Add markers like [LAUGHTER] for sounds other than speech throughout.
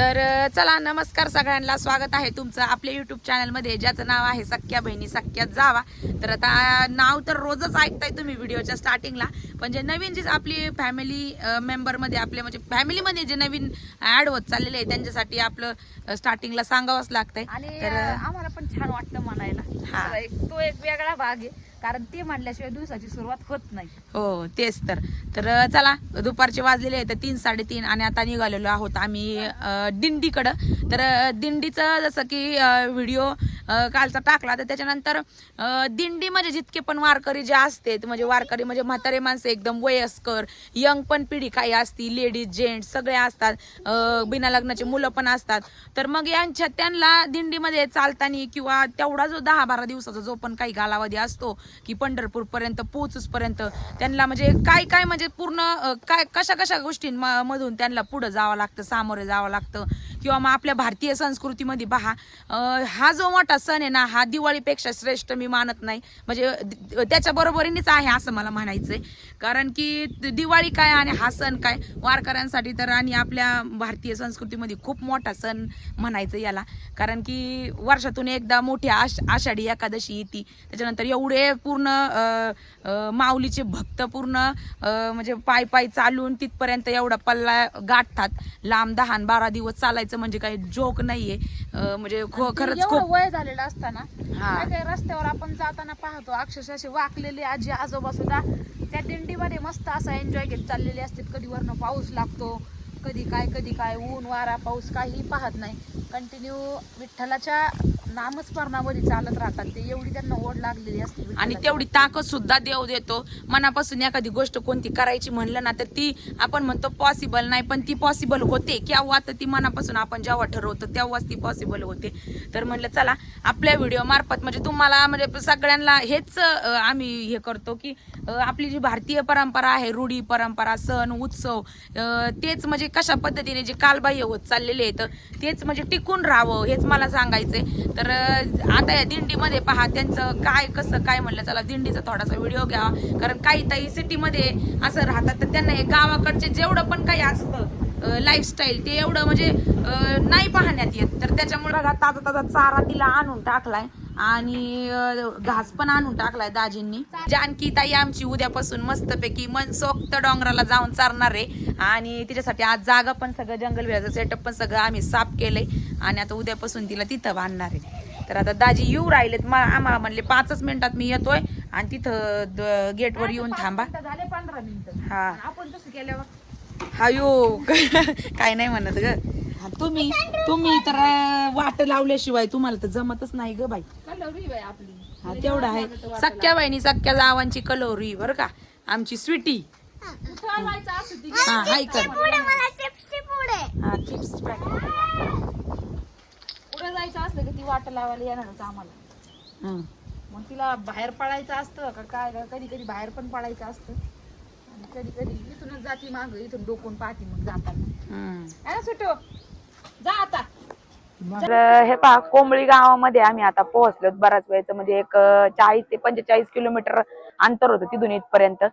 तर चला नमस्कार सगळ्यांना. स्वागत आहे तुमचं आपल्या युट्यूब चॅनलमध्ये ज्याचं नाव आहे सख्या बहिणी सख्यात जावा. तर आता नाव तर रोजच ऐकताय तुम्ही व्हिडिओच्या स्टार्टिंगला पण जे नवीन जे आपली फॅमिली मेंबरमध्ये आपले म्हणजे फॅमिलीमध्ये जे नवीन ऍड होत चाललेले आहे त्यांच्यासाठी आपलं स्टार्टिंगला सांगावंच लागतंय. आणि आम्हाला पण छान वाटतं म्हणायला. हा. एक तो एक वेगळा भाग आहे. कारण ते म्हणल्याशिवाय दिवसाची सुरुवात होत नाही. हो तेच तर. तर चला दुपारचे वाजलेले आहेत तीन साडेतीन आणि आता निघालेलो आहोत आम्ही दिंडीकडं. तर दिंडीचं जसं की व्हिडिओ कालचा टाकला तर त्याच्यानंतर दिंडी म्हणजे जितके पण वारकरी जे असते म्हणजे वारकरी म्हणजे म्हातारे माणसं एकदम वयस्कर यंग पण पिढी काही असती लेडीज जेंट्स सगळे असतात बिना लग्नाचे मुलं पण असतात. तर मग यांच्या त्यांना दिंडीमध्ये चालताना किंवा तेवढा जो दहा बारा दिवसाचा जो पण काही कालावधी असतो की पंढरपूर पर्यंत पोहोचूसपर्यंत. त्यांना म्हणजे काय काय म्हणजे पूर्ण काय कशा कशा गोष्टींमधून त्यांना पुढं जावं लागतं सामोरे जावं लागतं? किंवा मग आपल्या भारतीय संस्कृतीमध्ये पहा हा जो मोठा सण आहे ना हा दिवाळीपेक्षा श्रेष्ठ मी मानत नाही. म्हणजे त्याच्या बरोबरीनेच आहे असं मला म्हणायचं आहे कारण की दिवाळी काय आणि हा सण काय वारकऱ्यांसाठी तर आणि आपल्या भारतीय संस्कृतीमध्ये खूप मोठा सण म्हणायचं याला. कारण की वर्षातून एकदा मोठी आष आषाढी एकादशी येते. त्याच्यानंतर एवढे पूर्ण माऊलीचे भक्त पूर्ण म्हणजे पाय पाय चालून तिथपर्यंत एवढा पल्ला गाठतात. लांब दहा बारा दिवस चालायचं. म्हणजे काही जोक नाहीये अ, म्हणजे खो- खरंच एवढं खूप वय झालेलं असताना हा. काय काय रस्त्यावर आपण जाताना पाहतो अक्षरशः असे वाकलेले आजी आजोबा सुद्धा त्या दिंडीमध्ये मस्त असा एन्जॉय घेत चाललेले असतात कधी वरनं पाऊस लागतो कधी काय कधी काय ऊन वारा पाऊस काही पाहत नाही. कंटिन्यू विठ्ठलाच्या नामस्मरणावरी चालत राहतात. ते एवढी त्यांना ओढ लागलेली असते आणि तेवढी ताकद सुद्धा देव देतो. मनापासून एखादी गोष्ट कोणती करायची म्हणलं ना तर ती आपण म्हणतो पॉसिबल नाही पण ती पॉसिबल होते. किंवा तर ती मनापासून आपण जेव्हा ठरवतो तेव्हाच ती पॉसिबल होते. तर म्हणलं चला आपल्या व्हिडिओ मार्फत म्हणजे तुम्हाला म्हणजे सगळ्यांना हेच आम्ही हे करतो की आपली जी भारतीय परंपरा आहे रूढी परंपरा सण उत्सव तेच म्हणजे कशा पद्धतीने जे कालबाह्य होत चाललेले आहेत तेच म्हणजे टिकून राहावं हेच मला सांगायचंय. तर आता या दिंडीमध्ये पहा त्यांचं काय कसं काय म्हणलं चला दिंडीचा थोडासा व्हिडिओ घ्यावा कारण काही ताई सिटीमध्ये असं राहतात तर त्यांना हे गावाकडचे जेवढं पण काही असतं लाईफस्टाईल ते एवढं म्हणजे नाही पाहण्यात येत. तर त्याच्यामुळे बघा ताजा ताजा चारा तिला आणून टाकलाय आणि घास पण आणून टाकलाय दाजींनी. जानकी ताई आमची उद्यापासून मस्तपैकी मनसोक्त डोंगराला जाऊन चालणार आहे. आणि तिच्यासाठी आज जागा पण सगळं जंगल विहाराचं सेटअप पण सगळं आम्ही साफ केलंय. आणि आता उद्यापासून तिला तिथं बांधणार आहे. तर आता दाजी येऊ राहिलेत. आम्हाला म्हणले पाचच मिनिटात मी येतोय. आणि तिथं गेटवर येऊन थांबा. झाले पंधरा मिनिटं. हा. आपण तसं केल्यावर हायो [LAUGHS] काय नाही म्हणत ग. तुम्ही तुम्ही तर वाट लावल्याशिवाय तुम्हाला तर जमतच नाही ग बाई. कलवरी बाई आपली हा तेवढं आहे. सख्या बहिणी सख्या जावांची कलोरी बरं का? आमची स्वीटी. हा हाय कर. मला चिप्सची पुढे हा चिप्स पुढे जायचं असलं की ती वाट लावायला येणारच आम्हाला. मग तिला बाहेर पडायचं असतं का काय? कधी कधी बाहेर पण पडायचं असतं. कधी कधी इथूनच जाती माग इथून डोकून पाहती मग जाताना. है ना सुटो. जा आता. तर हे पहा कोंबळी गावामध्ये आम्ही आता पोहोचलो बराच वेळचं म्हणजे एक चाळीस ते पंचेचाळीस किलोमीटर अंतर होतं तिथून इथपर्यंत.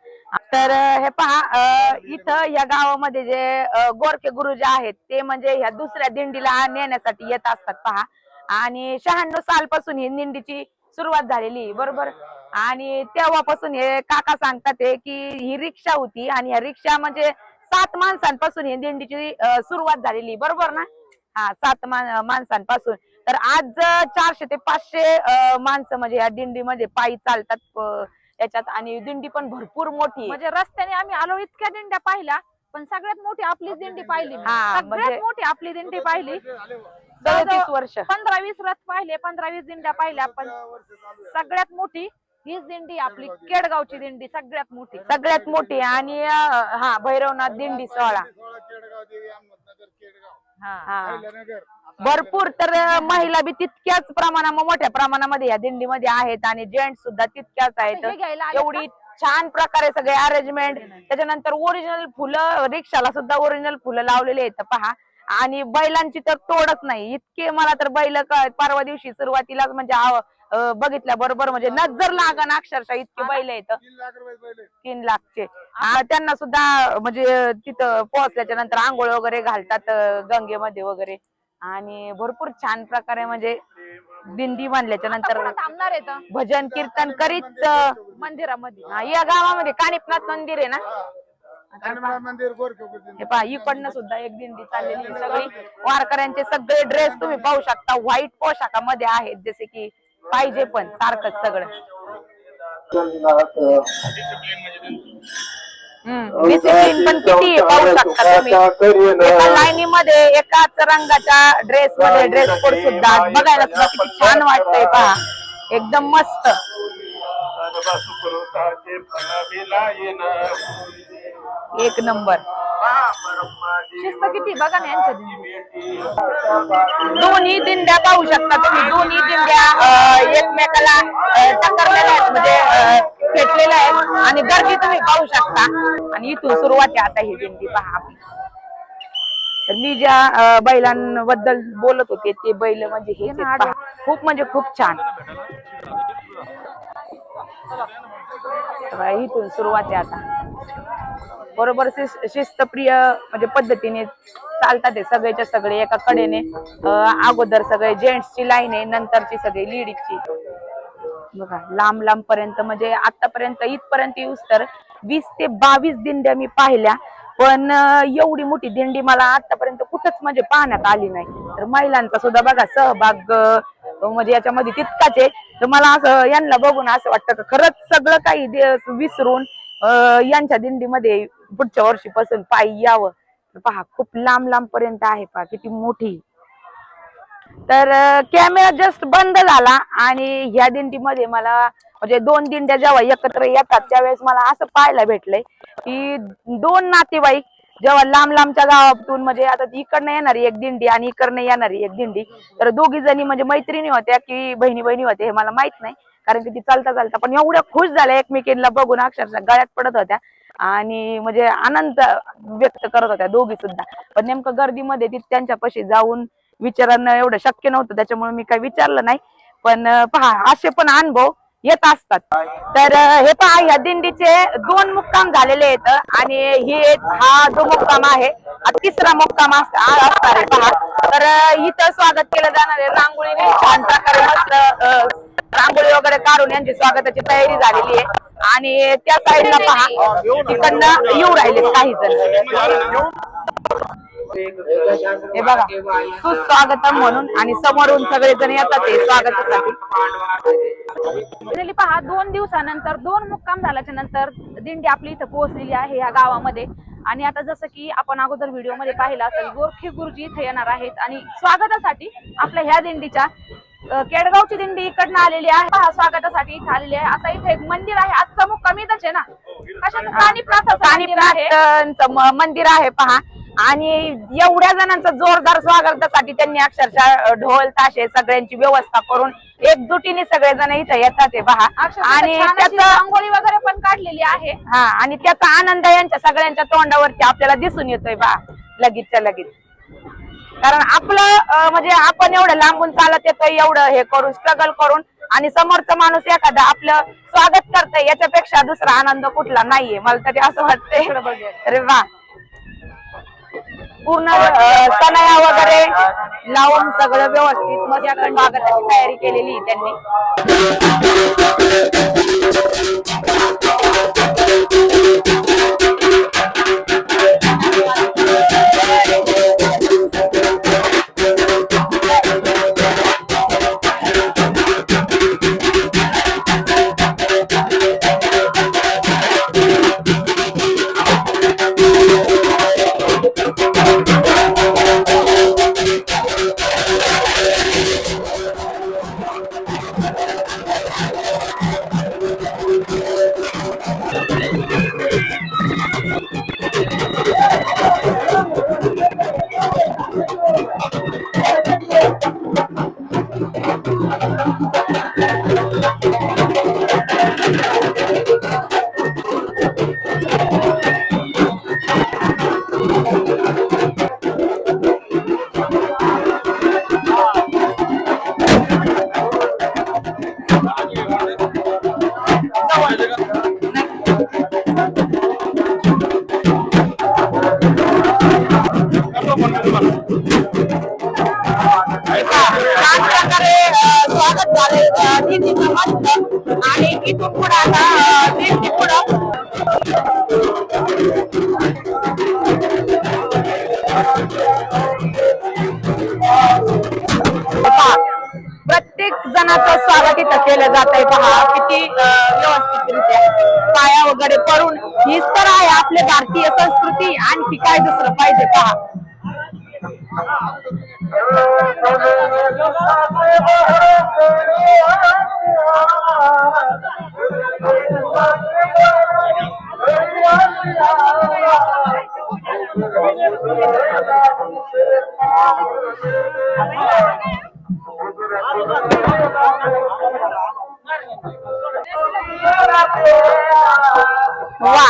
तर हे पहा इथं या गावामध्ये जे गोरखे गुरु जे आहेत ते म्हणजे ह्या दुसऱ्या दिंडीला नेण्यासाठी येत असतात पहा. आणि शहाण्णव सालपासून ही दिंडीची सुरुवात झालेली बरोबर? आणि तेव्हापासून हे काका सांगतात हे की ही रिक्षा होती आणि ह्या रिक्षा म्हणजे सात माणसांपासून ही दिंडीची सुरुवात झालेली. बरोबर ना? हा सात माणसांपासून. तर आज चारशे ते पाचशे माणसं म्हणजे या दिंडीमध्ये पायी चालतात अं, याच्यात आणि दिंडी पण भरपूर मोठी. म्हणजे रस्त्याने आम्ही आलो इतक्या दिंड्या पाहिल्या पण सगळ्यात मोठी आपलीच दिंडी पाहिली सगळ्यात म्हणजे- मोठी आपली दिंडी पाहिली. पंधरा वीस रथ पाहिले पंधरा वीस दिंड्या पाहिल्या पण सगळ्यात मोठी हीच दिंडी आपली केडगावची दिंडी सगळ्यात मोठी सगळ्यात मोठी आणि अं, हा भैरवनाथ दिंडी सोहळा. हा. भरपूर तर अं, महिला बी तितक्याच प्रमाणामध्ये मोठ्या प्रमाणामध्ये या दिंडीमध्ये आहेत आणि जेंट्स सुद्धा तितक्याच हे आहेत आले एवढी छान प्रकारे सगळे अरेंजमेंट त्याच्यानंतर ओरिजिनल फुलं रिक्षाला सुद्धा ओरिजिनल फुलं लावलेले आहेत पहा. आणि बैलांची तर तोडच नाही. इतके मला तर बैल क- परवा दिवशी सुरुवातीलाच म्हणजे आव- बघितल्या बरोबर म्हणजे नजर लागन अक्षरशः इतके बैल आहेत. तीन लाखचे. त्यांना सुद्धा म्हणजे तिथं पोहोचल्याच्या नंतर आंघोळ वगैरे घालतात गंगेमध्ये वगैरे. आणि भरपूर छान प्रकारे म्हणजे दिंडी बांधल्याच्या नंतर थांबणार भजन कीर्तन करीत मंदिरामध्ये. या गावामध्ये कानिपनाथ मंदिर आहे ना? हे. पहा. इकडनं सुद्धा एक दिंडी चाललेली सगळी वारकऱ्यांचे सगळे ड्रेस तुम्ही पाहू शकता. व्हाईट पोशाखामध्ये आहेत जसे की पाहिजे पण सारखंच सगळं. डिसिप्लिन पण किती पाहू शकता तुम्ही. एका लाईनीमध्ये एकाच रंगाच्या ड्रेस मध्ये ड्रेस कोड सुद्धा बघायला सुद्धा किती छान वाटतंय पहा. एकदम मस्त. एक नंबर. शिस्त किती बघा ना यांच्या. दोन्ही दिंड्या पाहू शकता तुम्ही. दोन्ही दिंड्या एकमेकाला अं, आहेत म्हणजे फेटलेल्या आहेत आणि गर्दी तुम्ही पाहू शकता. आणि इथून सुरुवात आहे आता ही दिंडी पहा तर मी ज्या बैलांबद्दल बोलत होते ते बैल म्हणजे हे खूप म्हणजे खूप छान. इथून सुरुवात आहे आता. बरोबर शिस्तप्रिय म्हणजे पद्धतीने चालतात ते सगळेच्या सगळे एका कडेने. अगोदर सगळे जेंट्सची लाईन आहे नंतरची सगळी लेडीजची बघा लांब लांब पर्यंत म्हणजे आतापर्यंत इथपर्यंत येऊस तर वीस ते बावीस दिंड्या मी पाहिल्या पण एवढी मोठी दिंडी मला आतापर्यंत कुठंच म्हणजे पाहण्यात आली नाही. तर महिलांचा सुद्धा बघा सहभाग म्हणजे याच्यामध्ये तितकाच आहे. तर मला असं यांना बघून असं वाटतं का खरंच सगळं काही दे- विसरून यांच्या दिंडीमध्ये पुढच्या वर्षी पासून पायी यावं. तर पहा खूप लांब लांब पर्यंत आहे पहा किती मोठी. तर कॅमेरा जस्ट बंद झाला आणि ह्या दिंडीमध्ये मला म्हणजे दोन दिंड्या जेव्हा एकत्र येतात त्यावेळेस मला असं पाहायला भेटलंय की दोन नातेवाईक जेव्हा लांब लांबच्या गावातून म्हणजे आता इकडनं येणारी एक दिंडी आणि इकडनं येणारी एक दिंडी तर दोघी जणी म्हणजे मैत्रिणी होत्या की बहिणी बहिणी होते हे मला माहीत नाही कारण की ती चालता चालता पण एवढ्या खुश झाल्या एकमेकींना बघून अक्षरशः गळ्यात पडत होत्या. आणि म्हणजे आनंद व्यक्त करत होत्या दोघी सुद्धा. पण नेमकं गर्दीमध्ये ती त्यांच्यापाशी जाऊन विचारणं एवढं शक्य नव्हतं त्याच्यामुळे मी काही विचारलं नाही. पण पहा असे पण अनुभव येत असतात. तर हे पहा ह्या दिंडीचे दोन मुक्काम झालेले आहेत आणि हे हा जो मुक्काम आहे तिसरा मुक्काम असणार आहे पहा. तर इथं स्वागत केलं जाणार आहे. रांगोळीने छान प्रकारे मस्त रांगोळी वगैरे काढून यांची स्वागताची तयारी झालेली आहे. आणि त्या साईडला पहा. तिकडनं येऊ राहिले काही जण. हे बघा सुस्वागतम म्हणून आणि समोरून सगळेजण येतात ते स्वागतासाठी. पहा दोन दिवसानंतर दोन मुक्काम झाल्याच्यानंतर दिंडी आपली इथं पोहोचलेली आहे या गावामध्ये. आणि आता जसं की आपण अगोदर व्हिडिओमध्ये पाहिलं असेल गोरखे गुरुजी इथे येणार आहेत आणि स्वागतासाठी आपल्या ह्या दिंडीच्या केडगावची दिंडी इकडनं आलेली आहे. पहा स्वागतासाठी इथे आलेली आहे. आता इथे एक मंदिर आहे. आजचा मुक्काम इथंच आहे ना? कशाचं? मंदिर आहे. मंदिर पहा. आणि एवढ्या जणांचं जोरदार स्वागतासाठी त्यांनी अक्षरशः ढोल ताशे सगळ्यांची व्यवस्था करून एकजुटीने सगळेजण इथं येतात हे पहा. आणि त्याचा रांगोळी वगैरे पण काढलेली आहे. हा आणि त्याचा आनंद यांच्या सगळ्यांच्या तोंडावरती आपल्याला दिसून येतोय पहा. लगेचच्या लगेच. कारण आपलं म्हणजे आपण एवढं लांबून चालत येतोय एवढं हे करून स्ट्रगल करून आणि समोरचा माणूस एखादा आपलं स्वागत करतय याच्यापेक्षा दुसरा आनंद कुठला नाहीये. मला तरी असं वाटतंय. अरे वा. पूर्ण अ, सणाया वगैरे लावून सगळं व्यवस्थित मस्त स्वागताची तयारी केलेली त्यांनी. प्रत्येक जणाचं स्वागत इथं केलं जात आहे पहा किती व्यवस्थितरित्या पाया वगैरे पडून हीच तर आहे आपली भारतीय संस्कृती. आणखी काय दुसरं पाहिजे? पहा. वा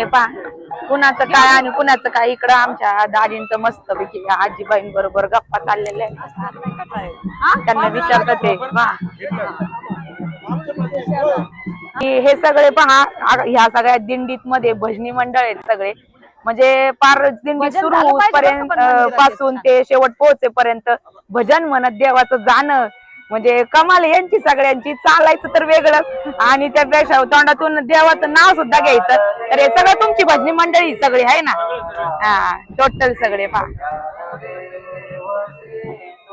हे पहा कुणाचं काय आणि कुणाचं काय? इकडं आमच्या दादींचं मस्त पैकी आजीबाईं बरोबर गप्पा चाललेल्या आहेत. त्यांना विचारतात ते हे. सगळे पहा ह्या सगळ्या दिंडीत मध्ये भजनी मंडळ आहेत सगळे. म्हणजे पार दिंडी सुरू पर्यंत पासून ते शेवट पोहोचेपर्यंत भजन म्हणत देवाचं जाणं म्हणजे कमाल यांची सगळ्यांची चालायचं तर वेगळंच. आणि त्यापेक्षा तोंडातून देवाचं नाव सुद्धा घ्यायचं. तर हे सगळं तुमची भजनी मंडळी सगळी आहे ना? हा टोटल सगळे पहा.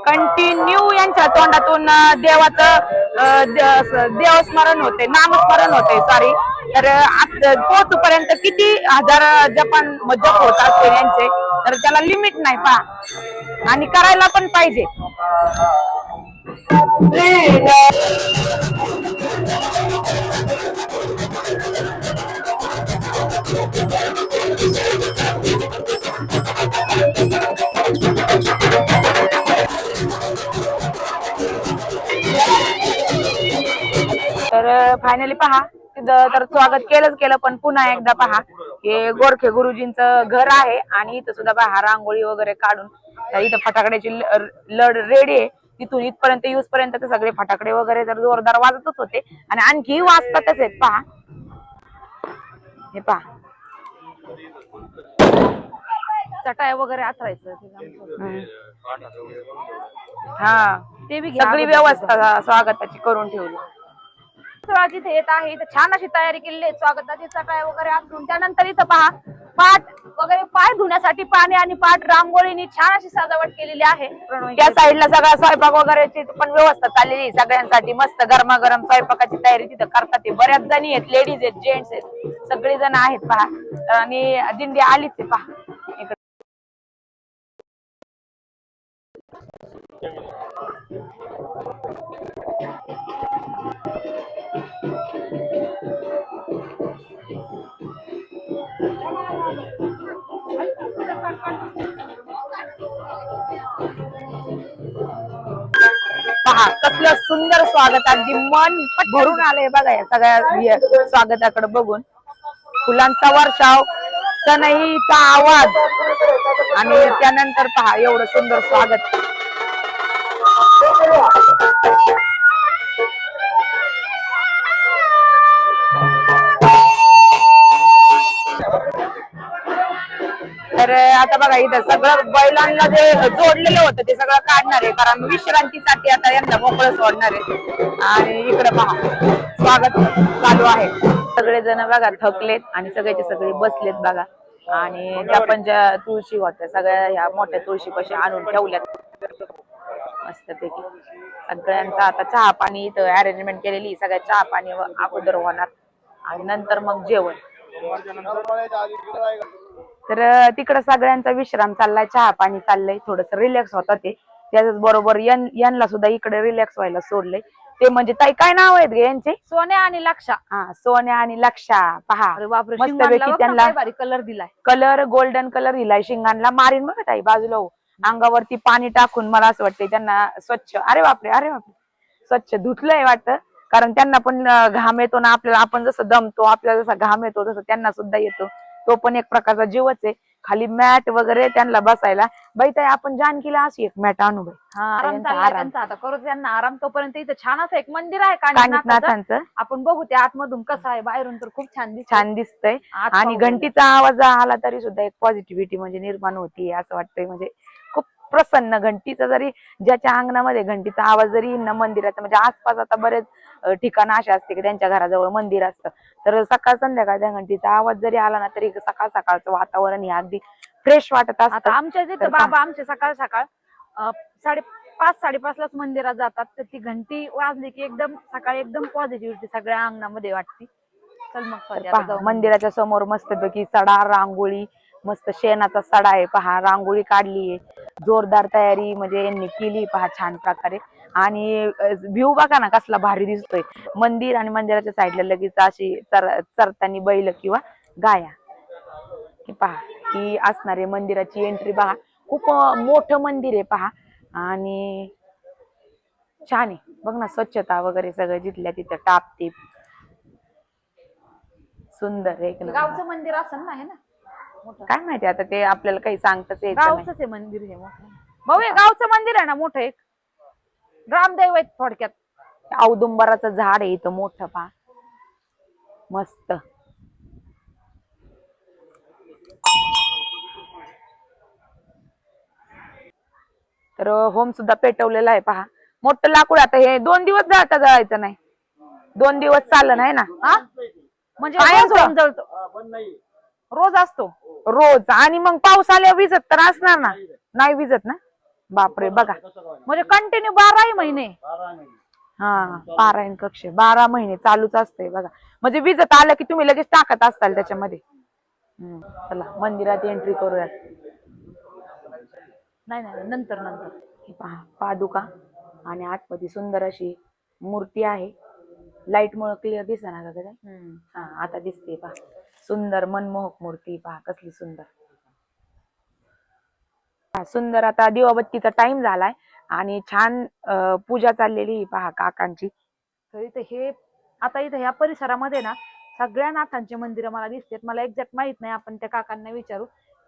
कंटिन्यू यांच्या तोंडातून देवाचं देवस्मरण होते नामस्मरण होते सॉरी तर आत- पोहोचपर्यंत किती हजार जपान जप होत असते यांचे? तर त्याला लिमिट नाही पहा. आणि करायला पण पाहिजे. तर फायनली पहा. तिथं तर स्वागत केलंच केलं पण पुन्हा एकदा पहा. हे गोरखे गुरुजींचं घर आहे आणि इथं सुद्धा पहा रांगोळी वगैरे काढून. तर इथं फटाकड्याची लढ रेडी आहे. तिथून इथपर्यंत यूज पर्यंत ते सगळे फटाकडे वगैरे तर जोरदार वाजतच होते. आणि आणखी वाजतातच आहेत पहा. हे पहा. चटाय वगैरे आथरायचं हम्म. हा. ते बी सगळी व्यवस्था स्वागताची करून ठेवली. स्वागत इथे येत आहे. इथे छान अशी तयारी केलेली आहे. स्वागताची चटाई वगैरे आखून त्यानंतर इथं पहा पाठ वगैरे पाय धुण्यासाठी पाणी आणि पाठ रांगोळीनी छान अशी सजावट केलेली आहे. त्या साईडला सगळा स्वयंपाक वगैरेची पण व्यवस्था चाललेली सगळ्यांसाठी मस्त गरमागरम स्वयंपाकाची तयारी तिथं करतात ते. बऱ्याच जणी आहेत लेडीज आहेत जेंट्स आहेत. सगळे जण आहेत पहा. आणि दिंडी आलीच आहे पहा. इकडे. पहा कसलं सुंदर स्वागत. अगदी मन भरून आलंय बघा या सगळ्या स्वागताकडे बघून. फुलांचा वर्षाव सनईचा आवाज. आणि त्यानंतर पहा एवढं सुंदर स्वागत. तर आता बघा इथं सगळं बैलांना जे जोडलेलं होतं ते सगळं काढणार आहे. कारण विश्रांतीसाठी आता यांना मोकळं सोडणार आहे. आणि इकडे पहा स्वागत चालू आहे. सगळे जण बघा थकलेत आणि सगळ्याचे सगळे बसलेत बघा. आणि त्या पण ज्या तुळशी होत्या सगळ्या ह्या मोठ्या तुळशी कशी आणून ठेवल्यात. मस्तपैकी. सगळ्यांचा आता चहा पाणी इथं अरेंजमेंट केलेली सगळ्या चहा पाणी अगोदर होणार. आणि नंतर मग जेवण. तर तिकडं सगळ्यांचा विश्राम चाललाय चहा पाणी चाललंय थोडस रिलॅक्स होता ते. त्याच बरोबर यन सुद्धा इकडे रिलॅक्स व्हायला सोडलंय. ते म्हणजे ताई काय नाव आहेत ग यांचे? सोन्या आणि लक्षा. हा सोन्या आणि लक्षा. पहा मस्तपैकी त्यांना कलर दिलाय. कलर गोल्डन कलर दिलाय शिंगांना मारीन बघा ताई बाजूला हो. अंगावरती पाणी टाकून मला असं वाटतंय त्यांना स्वच्छ अरे बापरे अरे बापरे. स्वच्छ धुतलंय वाटतं. कारण त्यांना पण घाम येतो ना आपल्याला आपण जसं दमतो आपल्याला जसा घाम येतो तसं त्यांना सुद्धा येतो. तो पण एक प्रकारचा जीवच आहे. खाली मॅट वगैरे त्यांना बसायला. बाई ताई आपण जानकीला अशी एक मॅट आणू बाई. आराम यांचा चाललाय आराम. त्यांचा. आता करू त्यांना आराम तोपर्यंत इथं छान असं एक मंदिर आहे कानिफनाथाचं. कानिफनाथांचं आपण बघू ते आतमधून कसं आहे. बाहेरून तर खूप छान छान दिसतंय. आणि घंटीचा आवाज आला तरी सुद्धा एक पॉझिटिव्हिटी म्हणजे निर्माण होती असं वाटतंय. म्हणजे खूप प्रसन्न. घंटीचा जरी ज्याच्या अंगणामध्ये घंटीचा आवाज जरी येईन ना मंदिराचा म्हणजे आसपास आता बरेच ठिकाणं अशी असते की त्यांच्या घराजवळ मंदिर असतं. तर सकाळ संध्याकाळ त्या घंटीचा आवाज जरी आला ना तरी सकाळ सकाळचं वातावरण हे अगदी फ्रेश वाटत असतं. आमच्या तिथं बाबा आमचे सकाळ सकाळ साडे पाच साडेपाच लाच मंदिरात जातात. तर ती घंटी वाजली की एकदम सकाळी एकदम पॉझिटिव्हिटी सगळ्या अंगणामध्ये वाटते. चल मग. मंदिराच्या समोर मस्तपैकी सडा रांगोळी मस्त शेणाचा सडा आहे. पहा रांगोळी काढलीये. जोरदार तयारी म्हणजे यांनी केली. पहा छान प्रकारे. आणि व्ह्यू बघा ना कसला भारी दिसतोय. मंदिर आणि मंदिराच्या साईडला लगेच अशी चर चरतानी बैल किंवा गाया. हे पहा ही असणारे मंदिराची एंट्री पहा खूप मोठं मंदिर आहे पहा. आणि छान आहे. बघ ना स्वच्छता वगैरे सगळं जिथल्या तिथं टापटीप सुंदर एक. गावचं मंदिर असं ना हे काय माहिती आता ते आपल्याला काही सांगताच येत आहे मंदिर हे मोठं. भाऊ हे गावचं मंदिर आहे ना मोठं एक? ग्रामदैव आहेत थोडक्यात. औदुंबराचं झाड आहे इथं मोठं पहा. मस्त. तर होम सुद्धा पेटवलेला आहे पहा. मोठं लाकूड आता हे दोन दिवस जाता जळायचं नाही. दोन दिवस चाललं नाही ना? हा? म्हणजे? रोज होम जळतो. रोज असतो. रोज. आणि मग पाऊस आल्यावर विजत तर असणार ना? नाही विजत ना? बापरे बघा. म्हणजे कंटिन्यू बाराही महिने. हा पारायण कक्ष बारा महिने चालूच असतंय बघा. म्हणजे विजत आलं की तुम्ही लगेच टाकत असताल त्याच्यामध्ये. चला मंदिरात एंट्री करूयात. नाही नाही नंतर नंतर. हे पहा पादुका आणि आतमध्ये सुंदर अशी मूर्ती आहे. लाइट मुळे क्लिअर दिसा ना का. हा आता दिसते पहा. सुंदर मनमोहक मूर्ती पहा कसली सुंदर. सुंदर आता दिवाबत्तीचा टाइम झालाय आणि छान पूजा चाललेली पहा काकांची. तर इथे हे आता इथे ह्या परिसरामध्ये ना सगळ्या नाथांची मंदिरं मला दिसतात. मला एक्झॅक्ट माहीत नाही आपण त्या काकांना विचारू.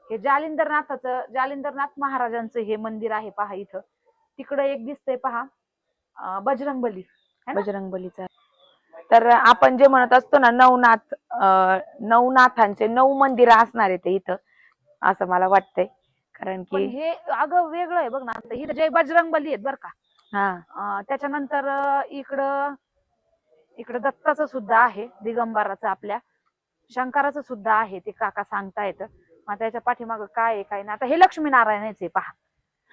हे जालिंदरनाथाचं जालिंदरनाथ महाराजांचं हे मंदिर आहे पहा इथं. तिकडं एक दिसतंय पहा बजरंगबली? बजरंगबलीचा. तर आपण जे म्हणत असतो ना नवनाथ नवनाथांचे नऊ मंदिर असणार आहे ते इथं असं मला वाटतंय. कारण पण की हे अगं वेगळं आहे बघ ना. आता इथं जय बजरंगबली आहेत बरं का. हा. अं, त्याच्यानंतर अं, इकडं इकडं दत्ताचं सुद्धा आहे दिगंबराचं आपल्या. शंकराचं सुद्धा आहे ते काका सांगतायत मग त्याच्या पाठीमागं काय आहे काय नाही. आता हे लक्ष्मीनारायणाचे पहा.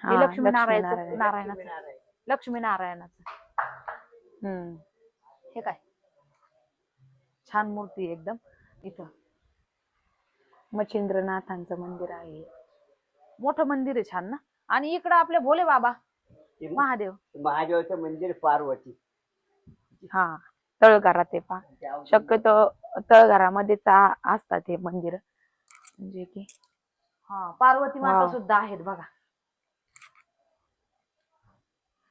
हे हा, लक्ष्मीनारायणाचं लक्ष्मीनारायण. नारायणाचं. लक्ष्मीनारायणाचं. हम्म. हे काय? छान मूर्ती आहे एकदम. इथं. मच्छिंद्रनाथांचं मंदिर आहे. मोठं मंदिर आहे छान ना? आणि इकडं आपले भोले बाबा महादेव. महादेवाचं मंदिर पार्वती हा तळघरात आहे पहा. शक्यतो तळघरामध्येच असतात हे मंदिर. म्हणजे की हा पार्वती माता. सुद्धा आहेत बघा.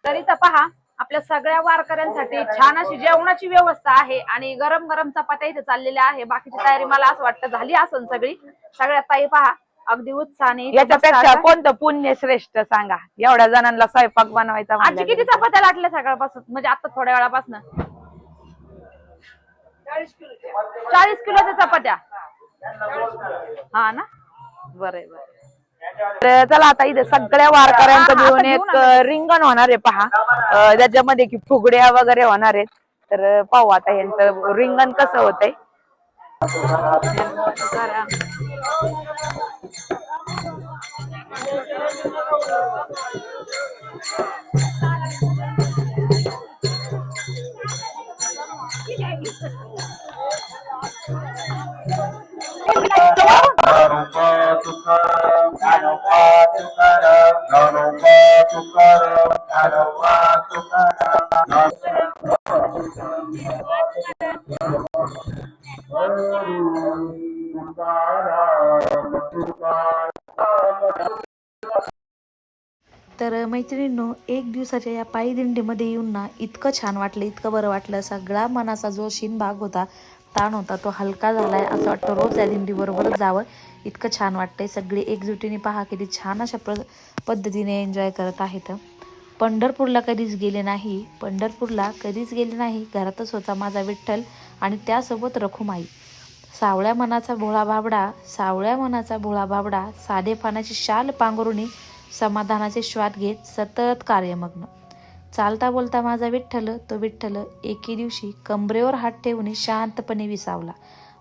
तर पहा आपल्या सगळ्या वारकऱ्यांसाठी छान अशी जेवणाची व्यवस्था आहे आणि गरम गरम चपात्या इथे चाललेल्या आहे. बाकीची तयारी मला असं वाटतं झाली असन सगळी. सगळ्यात ताई पहा अगदी उत्साहाने इथे याच्यापेक्षा बसतात. कोणतं पुण्य श्रेष्ठ सांगा? एवढ्या जणांना स्वयंपाक बनवायचा आजी म्हणल्यावर. किती चपात्या लाटल्या सकाळपासून? म्हणजे आता थोड्या वेळापासून. चाळीस किलोच्या चपात्या. हा ना? बरं बरं तर चला आता इथे सगळ्या वारकऱ्यांचं हा, मिळून घेऊन एक रिंगण होणार आहे पहा. अं, त्याच्यामध्ये की फुगड्या वगैरे होणार आहेत. तर पाहू आता यांचं रिंगण कसं होतंय. Tukaram, Ganopá, Tucaram, Ganopá, Tucaram. मैत्रिणींनो एक दिवसाच्या या पायी दिंडीमध्ये येऊन ना इतकं छान वाटलं इतकं बरं वाटलं. सगळा मनाचा जो शीन भाग होता ताण होता तो हलका झाला आहे असं वाटतं रोज या दिंडीबरोबरच जावं. इतकं छान वाटतंय. सगळे एकजुटीने पहा किती छान अशा प्र पद्धतीने एन्जॉय करत आहेत. पंढरपूरला कधीच गेले नाही. पंढरपूरला कधीच गेले नाही. घरातच होता माझा विठ्ठल आणि त्यासोबत रखुमाई. सावळ्या मनाचा भोळा भाबडा सावळ्या मनाचा भोळा भाबडा साधे पानाची शाल पांघरुणी समाधानाचे श्वास घेत सतत कार्यमग्न. चालता बोलता माझा विठ्ठल तो विठ्ठल एके दिवशी कंबरेवर हात ठेवून शांतपणे विसावला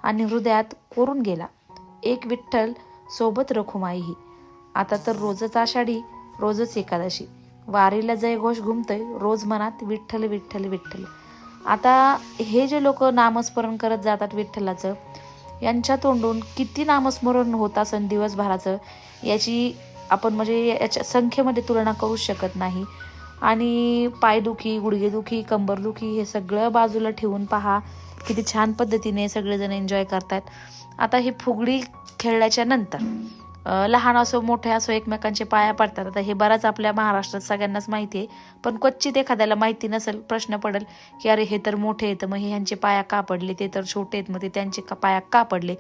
आणि हृदयात कोरून गेला. एक विठ्ठल सोबत रखुमाईही आता तर रोजच आषाढी रोजच एकादशी. वारीला जयघोष घुमतोय रोज मनात विठ्ठल विठ्ठल विठ्ठल. आता हे जे लोक नामस्मरण करत जातात विठ्ठलाचं यांच्या तोंडून किती नामस्मरण होत असन दिवसभराचं याची आपण म्हणजे याच्या संख्येमध्ये तुलना करू शकत नाही. आणि पायदुखी गुडघेदुखी कंबरदुखी हे सगळं बाजूला ठेवून पहा. किती छान पद्धतीने सगळेजण एन्जॉय करतात. आता ही फुगडी खेळल्याच्या नंतर लहान असो मोठे असो एकमेकांचे पाया पडतात. आता हे बराच आपल्या महाराष्ट्रात सगळ्यांनाच माहिती आहे. पण क्वचित एखाद्याला माहिती नसेल प्रश्न पडेल की अरे हे तर मोठे आहेत मग हे ह्यांचे पाया का पडले? ते तर छोटे आहेत मग ते त्यांचे का पाया का पडले?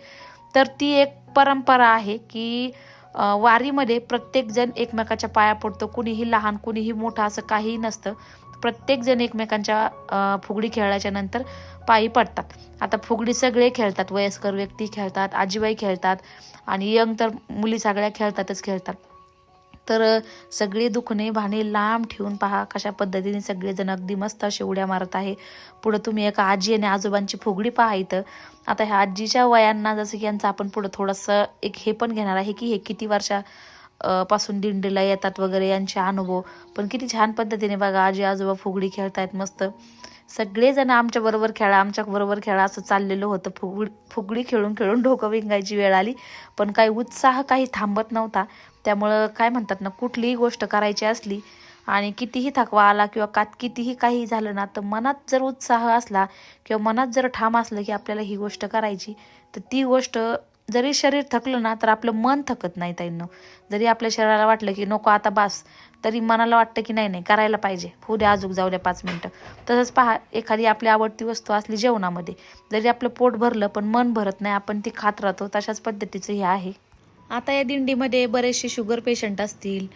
तर ती एक परंपरा आहे की वारीमध्ये प्रत्येकजण एकमेकाच्या पाया पडतो. कुणीही लहान कुणीही मोठा असं काहीही नसतं. प्रत्येकजण एकमेकांच्या फुगडी खेळल्याच्या नंतर पायी पडतात. आता फुगडी सगळे खेळतात. वयस्कर व्यक्ती खेळतात आजीबाई खेळतात आणि यंग तर मुली सगळ्या खेळतातच खेळतात. तर सगळी सगळे दुखणे भाणे लांब ठेवून पहा कशा पद्धतीने सगळेजण अगदी मस्त असे उड्या मारत आहे. पुढं तुम्ही एका आजी आणि आजोबांची फुगडी पहा इथं. आता ह्या आजीच्या वयांना जसं की यांचं आपण पुढं थोडंसं एक हे पण घेणार आहे की हे किती वर्षा पासून दिंडीला येतात वगैरे यांचे अनुभव. पण किती छान पद्धतीने बघा आजी आजोबा फुगडी खेळतायत मस्त. सगळेजण आमच्या बरोबर खेळा आमच्या बरोबर खेळा असं चाललेलं होतं. फुगडी फुगडी खेळून खेळून डोकं विंगायची वेळ आली. पण काही उत्साह काही थांबत नव्हता. त्यामुळं काय म्हणतात ना कुठलीही गोष्ट करायची असली आणि कितीही थकवा आला किंवा का कितीही काही झालं ना तर मनात जर उत्साह असला किंवा मनात जर ठाम असलं की आपल्याला ही गोष्ट करायची तर ती गोष्ट जरी शरीर थकलं ना तर आपलं मन थकत नाही ताईंनो. जरी आपल्या शरीराला वाटलं की नको आता बास तरी मनाला वाटतं की नाही नाही करायला पाहिजे. होऊ द्या अजूक जाऊ द्या पाच मिनटं. तसंच पहा एखादी आपली आवडती वस्तू असली जेवणामध्ये जरी आपलं पोट भरलं पण मन भरत नाही आपण ती खात राहतो तशाच पद्धतीचं हे आहे. आता या दिंडीमध्ये बरेचसे शुगर पेशंट असतील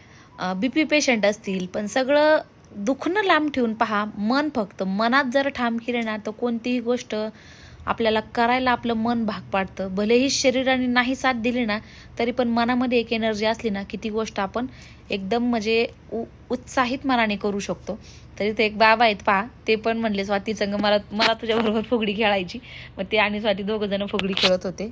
बी पी पेशंट असतील पण सगळं दुखणं लांब ठेवून पहा मन फक्त मनात जर ठाम केले ना तर कोणतीही गोष्ट आपल्याला करायला आपलं मन भाग पाडतं. भलेही शरीराने नाही साथ दिली ना तरी पण मनामध्ये एक एनर्जी असली ना की ती गोष्ट आपण एकदम म्हणजे उ उत्साहित मनाने करू शकतो. तरी ते एक बाबा आहेत पहा. ते पण म्हणले स्वाती संग मला मला तुझ्याबरोबर फुगडी खेळायची. मग ते आणि स्वाती दोघं जण फुगडी खेळत होते.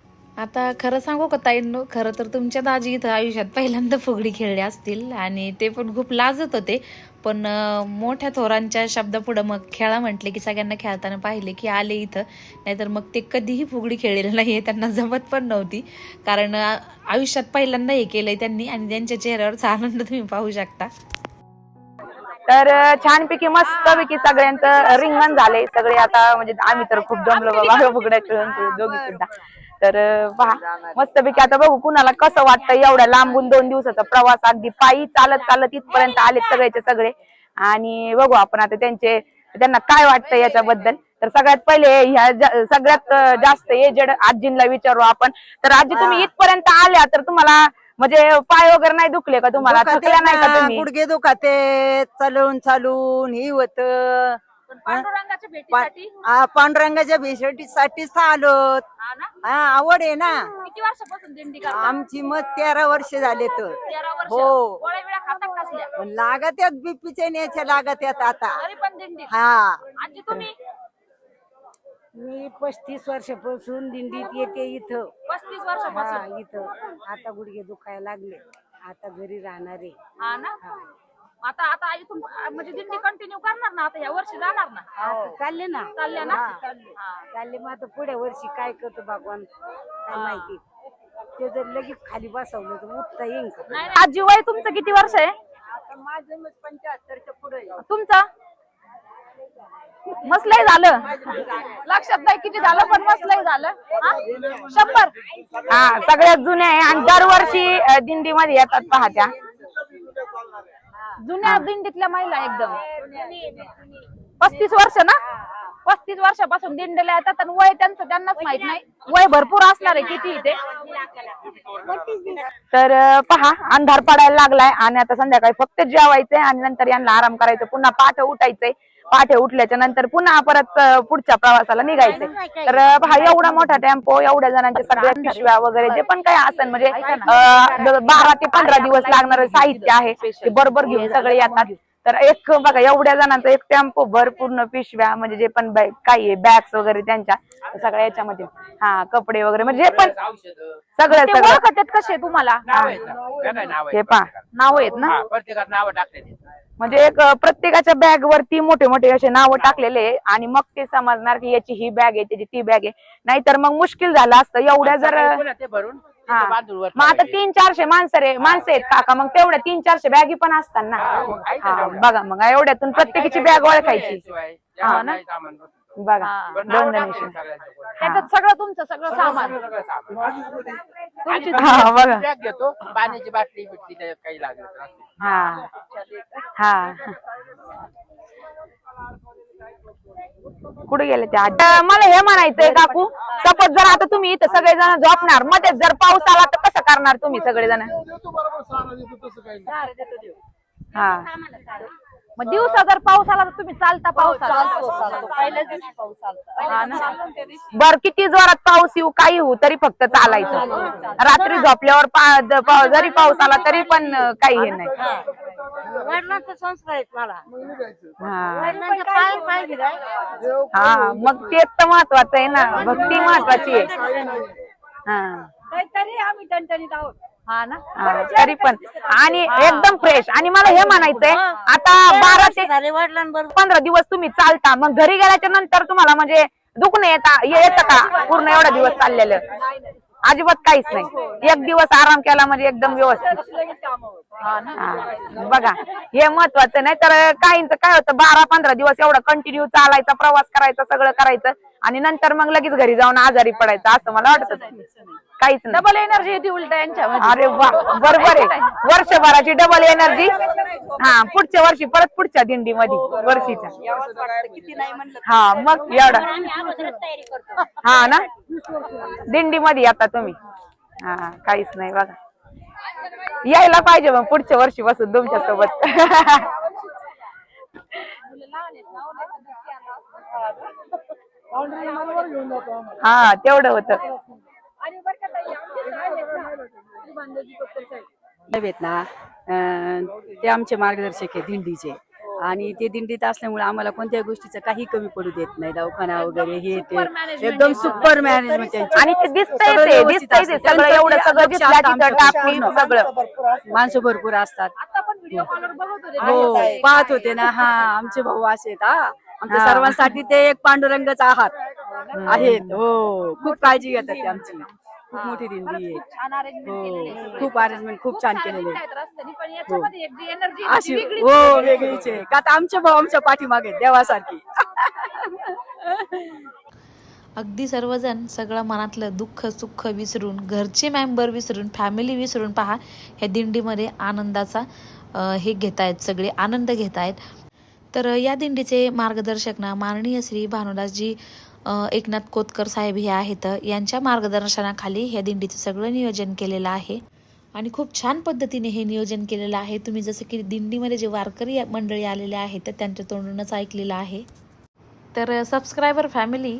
आता खरं सांगू का ताईंनो खरं तर तुमच्या दाजी इथं आयुष्यात पहिल्यांदा फुगडी खेळले असतील आणि ते पण खूप लाजत होते. पण मोठ्या थोरांच्या शब्दापुढं मग खेळा म्हटले की सगळ्यांना खेळताना पाहिले की आले इथं. नाहीतर मग ते कधीही फुगडी खेळलेलं नाही त्यांना जमत पण नव्हती. कारण आयुष्यात पहिल्यांदा हे केलंय त्यांनी आणि त्यांच्या चेहऱ्यावरचा आनंद तुम्ही पाहू शकता. तर अं, छानपैकी मस्तपैकी सगळ्यांचं रिंगण झाले सगळे आता म्हणजे आम्ही तर खूप जमलो बाबा फुगड्या खेळून दोघी सुद्धा. तर पहा. मस्तपैकी आता बघू कुणाला कसं वाटतं. एवढ्या लांबून दोन दिवसाचा प्रवास अगदी पायी चालत चालत इथपर्यंत आले सगळेचे सगळे. आणि बघू आपण आता त्यांचे त्यांना काय वाटतं याच्याबद्दल. तर सगळ्यात पहिले ह्या सगळ्यात जास्त एजेड आजींना विचारू आपण. तर आजी तुम्ही इथपर्यंत आल्या तर तुम्हाला म्हणजे पाय वगैरे नाही दुखले का तुम्हाला? नाही का तुम्ही? गुडघे दुखाते चालून चालून ही होत. पांडुरंगाच्या भेटीसाठी? पांडुरंगाच्या भेटीसाठीच आलो हा ना? हा आवड आहे ना? किती वर्षापासून दिंडी करता? आमची मत तेरा वर्ष झाले तर. तेरा वर्ष? हो. गोळ्या कसल्या लागत यात बीपीच्या न्यायच्या लागत यात आता. तरी पण दिंडी. हा. आजी तुम्ही? मी पस्तीस वर्षापासून दिंडीत येते इथं. पस्तीस हा वर्षापासून इथं. आता गुडघे दुखायला लागले. आता घरी राहणार आहे. हा ना? आता इथून अं, म्हणजे दिंडी कंटिन्यू करणार ना आता या वर्षी जाणार ना. आता चालले ना. चालल्या ना? हा. चालले. मग आता पुढे वर्षी काय करतो भगवान काय माहिती. ते जर लगेच खाली बसवलं तर उठता येईन का? नाही नाही. आजी वय तुमचं किती वर्ष आहे? आता माझं पंच्याहत्तरच्या पुढे तुमचं? मसलंय झालं. लक्षात नाही किती झालं पण मसलंय झालं. हा? शंभर. हा सगळ्यात जुन्या आहे. आणि दरवर्षी अ, दिंडीमध्ये येतात पहा त्या जुन्या दिंडीतल्या महिला एकदम. पस्तीस वर्ष ना? पस्तीस वर्षापासून दिंडीला येतात आणि वय त्यांचं त्यांनाच माहीत नाही. वय भरपूर असणार आहे किती ते तर पहा अंधार पडायला लागलाय आणि आता संध्याकाळी फक्त जेवायचंय आणि नंतर यांना आराम करायचं पुन्हा पहाटे उठायचंय. पहाटे उठल्याच्या नंतर पुन्हा परत पुढच्या प्रवासाला निघायचंय तर पहा एवढा मोठा टेम्पो एवढ्या जणांच्या सगळ्या पिशव्या वगैरे जे पण काही असेल म्हणजे बारा ते पंधरा दिवस लागणार साहित्य आहे ते बरोबर घेऊन सगळे येतात. तर एक बघा एवढ्या जणांचा एक टेम्पो भर पूर्ण पिशव्या म्हणजे जे पण काही आहे बॅग्स वगैरे त्यांच्या सगळ्या याच्यामध्ये. हा कपडे वगैरे म्हणजे पण सगळं सगळं. कसे तुम्हाला? हे पहा. नाव आहेत ना? म्हणजे एक प्रत्येकाच्या बॅग वरती मोठे मोठे असे नावं टाकलेले आणि मग ते समजणार की याची ही बॅग आहे त्याची ती बॅग आहे. नाहीतर मग मुश्किल झालं असतं. एवढ्या जर ते भरून हा. मग आता तीन चारशे माणसं रे माणसं आहेत काका. मग तेवढ्या तीन चारशे बॅगी पण असतात ना. हा बघा मग एवढ्यातून प्रत्येकाची बॅग ओळखायची. हा ना? बघा दोन त्याच्यात सगळं तुमचं सगळं सामान. हा बघा बॅग घेतो पाण्याची बाटली बिटली त्याच्यात काही लागलं तर असते. हा. हा. कुठे गेले ते आता मला हे म्हणायचंय काकू. सपोज जर आता तुम्ही इथं सगळेजण झोपणार मध्येच जर पाऊस आला तर कसं करणार तुम्ही सगळेजण? हा. मग दिवसा जर पाऊस आला तर तुम्ही चालता पाऊस बर किती जोरात पाऊस येऊ काही होऊ तरी फक्त चालायचं. रात्री झोपल्यावर पा- द- पा- जरी पाऊस आला तरी पण अं, काही हे नाही. वडिलांचा संस्कार आहेत मला. हा. वडिलांच्या पाय पाय गिराय हा मग तेच तर महत्वाचं आहे ना. भक्ती महत्वाची आहे. हा. तरी आम्ही टणटणीत आहोत. हा ना? हा, तरी पण. आणि एकदम फ्रेश आणि मला हे म्हणायचंय आता बारा ते झाले वडिलांबरोबर. पंधरा दिवस तुम्ही चालता. मग घरी गेल्याच्यानंतर तुम्हाला म्हणजे दुखणं येता ये- येतं का? पूर्ण एवढा दिवस चाललेलं? अजिबात काहीच नाही. एक दिवस आराम केला म्हणजे एकदम व्यवस्थित. हा, बघा हे महत्वाचं नाही तर काहींच काय होतं बारा पंधरा दिवस एवढा कंटिन्यू चालायचा प्रवास करायचा सगळं करायचं. आणि नंतर मग लगेच घरी जाऊन आजारी पडायचं असं मला वाटत. काहीच नाही. डबल एनर्जी येते उलट यांच्यामध्ये. अरे वा बरोबर आहे. वर्षभराची डबल एनर्जी हा पुढच्या वर्षी परत पुढच्या दिंडी मध्ये वर्षीच्या. हा मग एवढं. हा ना? दिंडी मध्ये आता तुम्ही. हा काहीच नाही बघा. यायला पाहिजे मग पुढच्या वर्षी बसून तुमच्यासोबत हा तेवढं होतं. आहेत ना ते आमचे मार्गदर्शक आहे दिंडीचे. आणि ते दिंडीत असल्यामुळे आम्हाला कोणत्याही गोष्टीचं काही कमी पडू देत नाही. दवाखाना वगैरे हे ते एकदम सुपर मॅनेजमेंट आणि ते दिसतंय ते दिसतंय ते सगळं एवढं सगळं जिथल्या तिथं टाकली सगळं. माणसं भरपूर असतात. आता पण व्हिडिओ कॉलवर बघत होते हो पाहत होते ना. हा आमचे भाऊ असे आहेत हा. आमच्या हा. सर्वांसाठी ते एक पांडुरंगच आहात. आहेत. हो खूप काळजी घेतात ते आमची. खूप मोठी दिंडी आहे. छान अरेंजमेंट केलेले हो खूप अरेंजमेंट खूप छान केलेले आहे. आहेत रस्त्याने पण याच्यामध्ये एक जी एनर्जी अशी हो वेगळीच आहे. का आता आमचे भाऊ आमच्या पाठीमागे आहेत, देवासारखी. अगदी सर्वजण सगळं मनातलं दुःख सुख विसरून घरचे मेंबर विसरून फॅमिली विसरून पहा ह्या दिंडीमध्ये आनंदाचा अ, हे घेत आहेत सगळे आनंद घेत आहेत तर या दिंडीचे मार्गदर्शक ना माननीय श्री भानुदासजी एकनाथ कोतकर साहेब हे आहेत. यांच्या मार्गदर्शनाखाली ह्या दिंडीचं सगळं नियोजन केलेलं आहे. आणि खूप छान पद्धतीने हे नियोजन केलेलं आहे. तुम्ही जसं की दिंडीमध्ये जे वारकरी मंडळी आलेले आहेत तर त्यांच्या तोंडूनच ऐकलेलं आहे. तर सबस्क्रायबर फॅमिली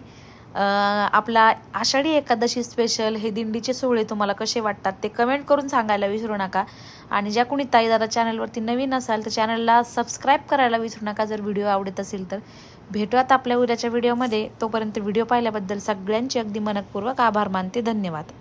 आपला आषाढी एकादशी स्पेशल हे दिंडीचे सोहळे तुम्हाला कसे वाटतात ते कमेंट करून सांगायला विसरू नका. आणि ज्या कोणी ताईदादा चॅनलवरती नवीन असाल तर चॅनलला सबस्क्राईब करायला विसरू नका. जर व्हिडिओ आवडत असेल तर. भेटूयात आपल्या उद्याच्या व्हिडिओमध्ये. तोपर्यंत व्हिडिओ पाहिल्याबद्दल सगळ्यांचे अगदी मनपूर्वक आभार मानते. धन्यवाद.